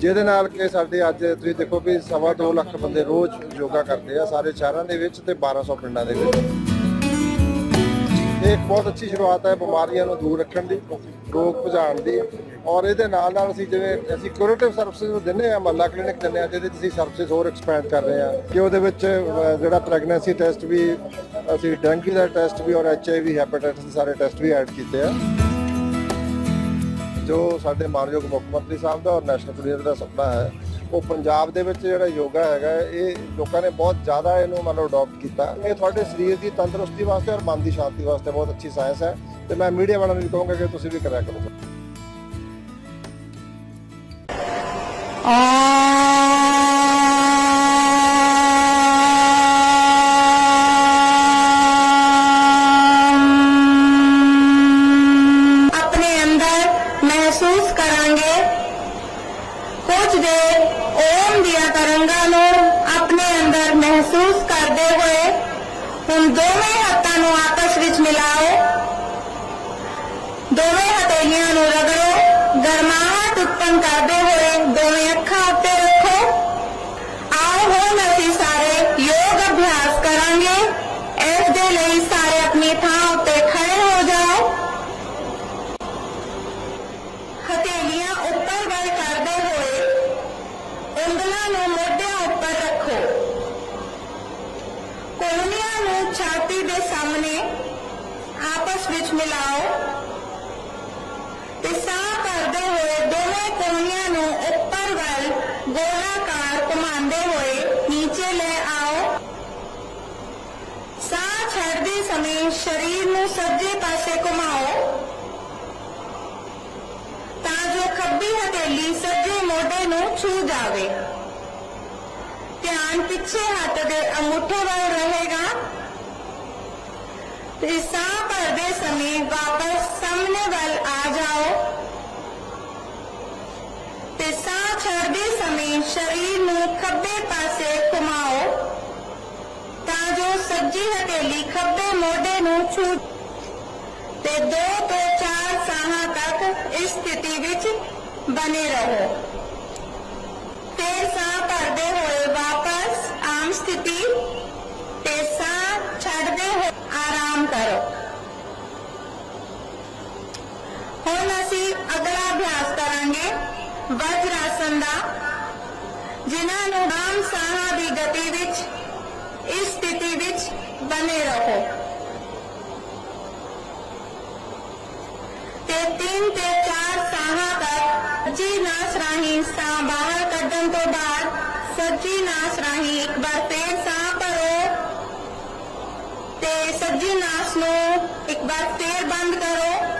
ਜਿਹਦੇ ਨਾਲ ਕਿ ਸਾਡੇ ਅੱਜ ਤੁਸੀਂ ਦੇਖੋ ਵੀ ਸਵਾ ਦੋ ਲੱਖ ਬੰਦੇ ਰੋਜ਼ ਯੋਗਾ ਕਰਦੇ ਆ, ਸਾਰੇ ਸ਼ਹਿਰਾਂ ਦੇ ਵਿੱਚ ਤੇ 1200 ਪਿੰਡਾਂ ਦੇ ਵਿੱਚ। ਇਹ ਇੱਕ ਬਹੁਤ ਅੱਛੀ ਸ਼ੁਰੂਆਤ ਹੈ ਬਿਮਾਰੀਆਂ ਨੂੰ ਦੂਰ ਰੱਖਣ ਦੀ, ਰੋਗ ਭਜਾਉਣ ਦੀ ਔਰ ਇਹਦੇ ਨਾਲ ਨਾਲ ਅਸੀਂ ਜਿਵੇਂ ਅਸੀਂ ਕਿਊਰੇਟਿਵ ਸਰਵਿਸਿਜ਼ ਦਿੰਦੇ ਆ ਮਹੱਲਾ ਕਲੀਨਿਕ ਦਿੰਦੇ ਆ ਜਿਹਦੇ 'ਚ ਅਸੀਂ ਸਰਵਿਸਿਜ਼ ਹੋਰ ਐਕਸਪੈਂਡ ਕਰ ਰਹੇ ਆ ਕਿ ਉਹਦੇ ਵਿੱਚ ਜਿਹੜਾ ਪ੍ਰੈਗਨੈਂਸੀ ਟੈਸਟ ਵੀ, ਅਸੀਂ ਡੈਂਗੀ ਦਾ ਟੈਸਟ ਵੀ ਔਰ ਐਚਆਈਵੀ ਹੈਪੇਟਾਈਟਸ ਦੇ ਸਾਰੇ ਟੈਸਟ ਵੀ ਐਡ ਕੀਤੇ ਆ। ਜੋ ਸਾਡੇ ਮਾਨਯੋਗ ਮੁੱਖ ਮੰਤਰੀ ਸਾਹਿਬ ਦਾ ਔਰ ਨੈਸ਼ਨਲ ਕੁਰੀਅਰ ਦਾ ਸੁਪਨਾ ਹੈ, ਉਹ ਪੰਜਾਬ ਦੇ ਵਿੱਚ ਜਿਹੜਾ ਯੋਗਾ ਹੈਗਾ, ਇਹ ਲੋਕਾਂ ਨੇ ਬਹੁਤ ਜ਼ਿਆਦਾ ਇਹਨੂੰ ਮਤਲਬ ਅਡਾਪਟ ਕੀਤਾ। ਇਹ ਤੁਹਾਡੇ ਸਰੀਰ ਦੀ ਤੰਦਰੁਸਤੀ ਵਾਸਤੇ ਔਰ ਮਨ ਦੀ ਸ਼ਾਂਤੀ ਵਾਸਤੇ ਬਹੁਤ ਅੱਛੀ ਸਾਇੰਸ ਹੈ ਤੇ ਮੈਂ ਮੀਡੀਆ ਵਾਲਿਆਂ ਨੂੰ ਵੀ ਕਹੂੰਗਾ ਕਿ ਤੁਸੀਂ ਵੀ ਕਰਿਆ ਕਰੋ। ਆ दे, ओम दिया करूँगा अपने अंदर महसूस करते हुए हम दोवे हथा आपस विच मिलाओ। दोवे हथेलिया रगड़ो, गर्माहट उत्पन्न करते हुए दोवे अखा उत्ते रखो। आओ हम अस सारे, योग अभ्यास करा इस सारे अपनी थां उत्ते खा ਛਾਤੀ ਦੇ ਸਾਹਮਣੇ ਆਪਸ ਵਿੱਚ ਮਿਲਾਓ ਤੇ ਸਾਹ ਭਰਦੇ ਹੋਏ ਦੋਵੇਂ ਕੋਹਣੀਆਂ ਨੂੰ ਉੱਪਰ ਵੱਲ ਗੋਲਾਕਾਰ ਘੁਮਾਉਂਦੇ ਹੋਏ ਨੀਚੇ ਲੈ ਆਓ ਸਾਹ ਛੱਡਦੇ ਸਮੇਂ ਸਰੀਰ ਨੂੰ ਸੱਜੇ ਪਾਸੇ ਘੁਮਾਓ ਤਾਂ ਜੋ ਖੱਬੀ ਹਥੇਲੀ ਸੱਜੇ ਮੋਢੇ ਨੂੰ ਛੂ ਜਾਵੇ ਧਿਆਨ ਪਿੱਛੇ ਹੱਥ ਦੇ ਅੰਗੂਠੇ ਵੱਲ ਰਹੇਗਾ ਤੇ ਸਾਹ ਭਰਦੇ ਸਮੇਂ ਵਾਪਸ ਸਾਹਮਣੇ ਵੱਲ ਆ ਜਾਓ। ਤੇ ਸਾਹ ਛੱਡਦੇ ਸਮੇਂ ਸਰੀਰ ਨੂੰ ਖੱਬੇ ਪਾਸੇ ਘੁਮਾਓ ਤਾਂ ਜੋ ਸੱਜੀ ਹਥੇਲੀ ਖੱਬੇ ਮੋਢੇ ਨੂੰ ਛੂ ਤੇ ਦੋ ਤੋਂ ਚਾਰ ਸਾਹਾਂ ਤੱਕ ਇਸ ਸਥਿਤੀ ਵਿੱਚ ਬਨੇ ਰਹੋ। ਫਿਰ ਸਾਹ ਭਰਦੇ ਹੋਏ ਵਾਪਸ ਆਮ ਸਥਿਤੀ ਅਭਿਆਸ ਕਰਾਂਗੇ। ਵਜਰ ਆਸਨ ਦਾ, ਜਿਨ੍ਹਾਂ ਨੂੰ ਆਮ ਸਾਹਾਂ ਦੀ ਗਤੀ ਵਿੱਚ, ਇਸ ਸਥਿਤੀ ਵਿੱਚ ਬਨੇ ਰਹੋ। ਤੇ 3 ਤੇ 4 ਸਾਹਾਂ ਤੱਕ ਸੱਜੀ ਨਾਸ ਰਾਹੀਂ ਸਾਹ ਬਾਹਰ ਕੱਢਣ ਤੋਂ ਬਾਅਦ, ਸੱਜੀ ਨਾਸ ਰਾਹੀਂ ਇੱਕ ਵਾਰ ਫੇਰ ਸਾਹ ਭਰੋ। ਤੇ ਸੱਜੀ ਨਾਸ ਨੂੰ ਇੱਕ ਵਾਰ ਫੇਰ ਬੰਦ ਕਰੋ।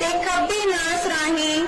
ਤੇ ਖੱਬੀ ਨਾਸ ਰਾਹੀਂ